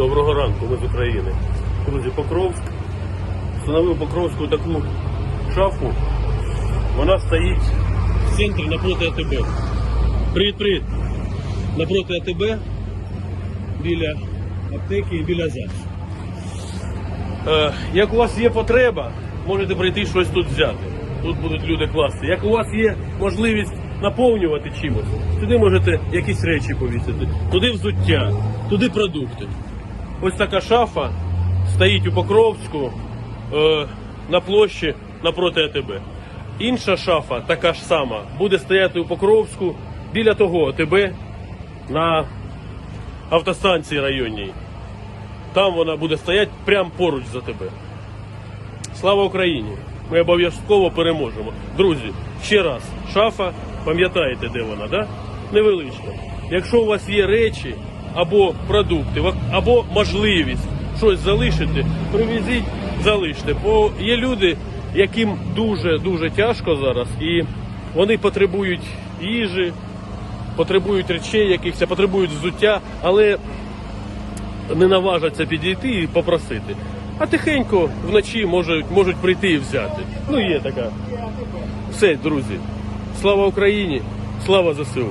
Доброго ранку, ми з України. Друзі, Покровськ. Встановив Покровську таку шафу. Вона стоїть в центрі напроти АТБ. Привіт, привіт. Напроти АТБ біля аптеки і біля ЗАГСу. Е, як у вас є потреба, можете прийти щось тут взяти. Тут будуть люди класти. Як у вас є можливість наповнювати чимось, туди можете якісь речі повісити, туди взуття, туди продукти. Ось така шафа стоїть у Покровську е, на площі напроти АТБ. Інша шафа, така ж сама, буде стояти у Покровську біля того АТБ на автостанції районній. Там вона буде стояти прямо поруч за тебе. Слава Україні! Ми обов'язково переможемо. Друзі, ще раз, шафа, пам'ятаєте, де вона, да? Невеличка. Якщо у вас є речі або продукти, або можливість щось залишити, привезіть, залиште. Бо є люди, яким дуже-дуже тяжко зараз, і вони потребують їжі, потребують речей якихось, потребують взуття, але не наважаться підійти і попросити. А тихенько вночі можуть, можуть прийти і взяти. Ну є така. Все, друзі. Слава Україні! Слава ЗСУ!